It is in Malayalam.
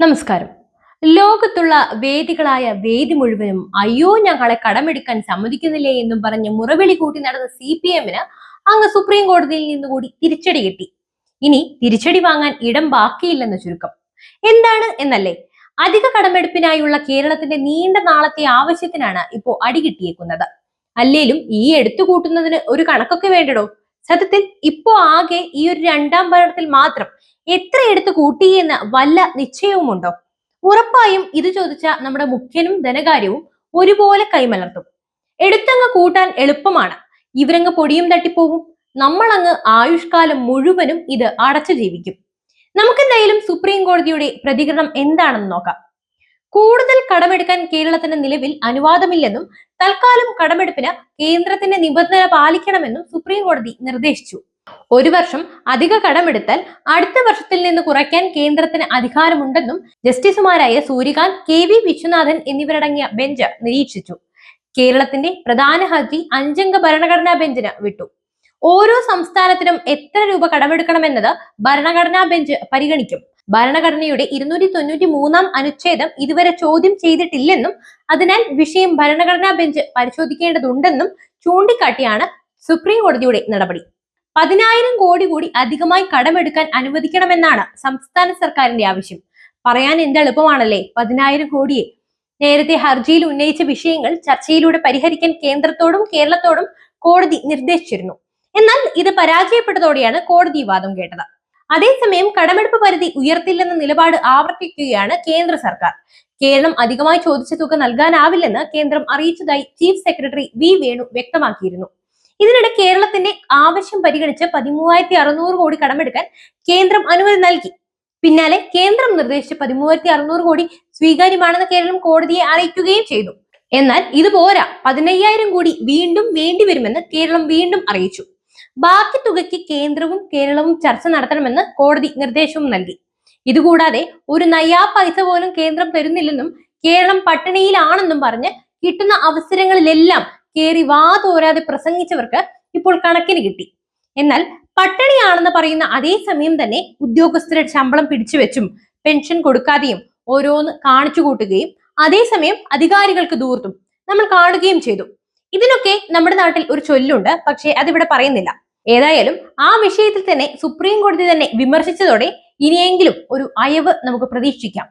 നമസ്കാരം. ലോകത്തുള്ള വേദികളായ വേദി മുഴുവനും അയ്യോ ഞങ്ങളെ കടമെടുക്കാൻ സമ്മതിക്കുന്നില്ലേ എന്നും പറഞ്ഞ് മുറവിളി കൂട്ടി നടന്ന സി പി എമ്മിന് അങ്ങ് സുപ്രീം കോടതിയിൽ നിന്നുകൂടി തിരിച്ചടി കിട്ടി. ഇനി തിരിച്ചടി വാങ്ങാൻ ഇടം ബാക്കിയില്ലെന്ന് ചുരുക്കം. എന്താണ് എന്നല്ലേ? അധിക കടമെടുപ്പിനായുള്ള കേരളത്തിന്റെ നീണ്ട നാളത്തെ ആവശ്യത്തിനാണ് അടി കിട്ടിയേക്കുന്നത്. അല്ലേലും ഈ എടുത്തുകൂട്ടുന്നതിന് ഒരു കണക്കൊക്കെ വേണ്ടടോ? സത്യത്തിൽ ഇപ്പോ ആകെ ഈ ഒരു രണ്ടാം ഭരണത്തിൽ മാത്രം എത്ര എടുത്ത് കൂട്ടി എന്ന് വല്ല നിശ്ചയവുമുണ്ടോ? ഉറപ്പായും ഇത് ചോദിച്ച നമ്മുടെ മുഖ്യനും ധനകാര്യവും ഒരുപോലെ കൈമലർത്തും. എടുത്തങ്ങ് കൂട്ടാൻ എളുപ്പമാണ്. ഇവരങ്ങ് പൊടിയും തട്ടിപ്പോവും. നമ്മളങ്ങ് ആയുഷ്കാലം മുഴുവനും ഇത് അടച്ചു ജീവിക്കും. നമുക്കെന്തായാലും സുപ്രീം കോടതിയുടെ പ്രതികരണം എന്താണെന്ന് നോക്കാം. കൂടുതൽ കടമെടുക്കാൻ കേരളത്തിന് നിലവിൽ അനുവാദമില്ലെന്നും തൽക്കാലം കടമെടുപ്പിന് കേന്ദ്രത്തിന്റെ നിബന്ധന പാലിക്കണമെന്നും സുപ്രീം കോടതി നിർദ്ദേശിച്ചു. ഒരു വർഷം അധിക കടമെടുത്താൽ അടുത്ത വർഷത്തിൽ നിന്ന് കുറയ്ക്കാൻ കേന്ദ്രത്തിന് അധികാരമുണ്ടെന്നും ജസ്റ്റിസുമാരായ സൂര്യകാന്ത് കെ വി വിശ്വനാഥൻ എന്നിവരടങ്ങിയ ബെഞ്ച് നിരീക്ഷിച്ചു. കേരളത്തിന്റെ പ്രധാന ഹർജി അഞ്ചംഗ ഭരണഘടനാ ബെഞ്ചിന് വിട്ടു. ഓരോ സംസ്ഥാനത്തിനും എത്ര രൂപ കടമെടുക്കണമെന്നത് ഭരണഘടനാ ബെഞ്ച് പരിഗണിക്കും. ഭരണഘടനയുടെ ഇരുന്നൂറ്റി തൊണ്ണൂറ്റി മൂന്നാം അനുച്ഛേദം ഇതുവരെ ചോദ്യം ചെയ്തിട്ടില്ലെന്നും അതിനാൽ വിഷയം ഭരണഘടനാ ബെഞ്ച് പരിശോധിക്കേണ്ടതുണ്ടെന്നും ചൂണ്ടിക്കാട്ടിയാണ് സുപ്രീം കോടതിയുടെ നടപടി. പതിനായിരം കോടി കൂടി അധികമായി കടമെടുക്കാൻ അനുവദിക്കണമെന്നാണ് സംസ്ഥാന സർക്കാരിന്റെ ആവശ്യം. പറയാൻ എന്ത് എളുപ്പമാണല്ലേ? പതിനായിരം കോടിയെ. നേരത്തെ ഹർജിയിൽ ഉന്നയിച്ച വിഷയങ്ങൾ ചർച്ചയിലൂടെ പരിഹരിക്കാൻ കേന്ദ്രത്തോടും കേരളത്തോടും കോടതി നിർദ്ദേശിച്ചിരുന്നു. എന്നാൽ ഇത് പരാജയപ്പെട്ടതോടെയാണ് കോടതി വാദം കേട്ടത്. അതേസമയം കടമെടുപ്പ് പരിധി ഉയർത്തില്ലെന്ന നിലപാട് ആവർത്തിക്കുകയാണ് കേന്ദ്ര സർക്കാർ. കേരളം അധികമായി ചോദിച്ച തുക നൽകാനാവില്ലെന്ന് കേന്ദ്രം അറിയിച്ചതായി ചീഫ് സെക്രട്ടറി വി വേണു വ്യക്തമാക്കിയിരുന്നു. ഇതിനിടെ കേരളത്തിന്റെ ആവശ്യം പരിഗണിച്ച് പതിമൂവായിരത്തി അറുന്നൂറ് കോടി കടമെടുക്കാൻ കേന്ദ്രം അനുമതി നൽകി. പിന്നാലെ കേന്ദ്രം നിർദ്ദേശിച്ച പതിമൂവായിരത്തി അറുന്നൂറ് കോടി സ്വീകാര്യമാണെന്ന് കേരളം കോടതിയെ അറിയിക്കുകയും ചെയ്തു. എന്നാൽ ഇത് പോരാ പതിനയ്യായിരം കോടി വീണ്ടും വേണ്ടിവരുമെന്ന് കേരളം വീണ്ടും അറിയിച്ചു. ബാക്കി തുകയ്ക്ക് കേന്ദ്രവും കേരളവും ചർച്ച നടത്തണമെന്ന് കോടതി നിർദ്ദേശവും നൽകി. ഇതുകൂടാതെ ഒരു നയാ പൈസ പോലും കേന്ദ്രം തരുന്നില്ലെന്നും കേരളം പട്ടിണിയിലാണെന്നും പറഞ്ഞ് കിട്ടുന്ന അവസരങ്ങളിലെല്ലാം കേറി വാ തോരാതെ പ്രസംഗിച്ചവർക്ക് ഇപ്പോൾ കണക്കിന് കിട്ടി. എന്നാൽ പട്ടിണിയാണെന്ന് പറയുന്ന അതേ സമയം തന്നെ ഉദ്യോഗസ്ഥരെ ശമ്പളം പിടിച്ചുവെച്ചും പെൻഷൻ കൊടുക്കാതെയും ഓരോന്ന് കാണിച്ചു കൂട്ടുകയും അതേസമയം അധികാരികൾക്ക് ദൂർത്തും നമ്മൾ കാണുകയും ചെയ്തു. ഇതിനൊക്കെ നമ്മുടെ നാട്ടിൽ ഒരു ചൊല്ലുണ്ട് പക്ഷേ അതിവിടെ പറയുന്നില്ല. ഏതായാലും ആ വിഷയത്തിൽ തന്നെ സുപ്രീം കോടതി തന്നെ വിമർശിച്ചതോടെ ഇനിയെങ്കിലും ഒരു അയവ് നമുക്ക് പ്രതീക്ഷിക്കാം.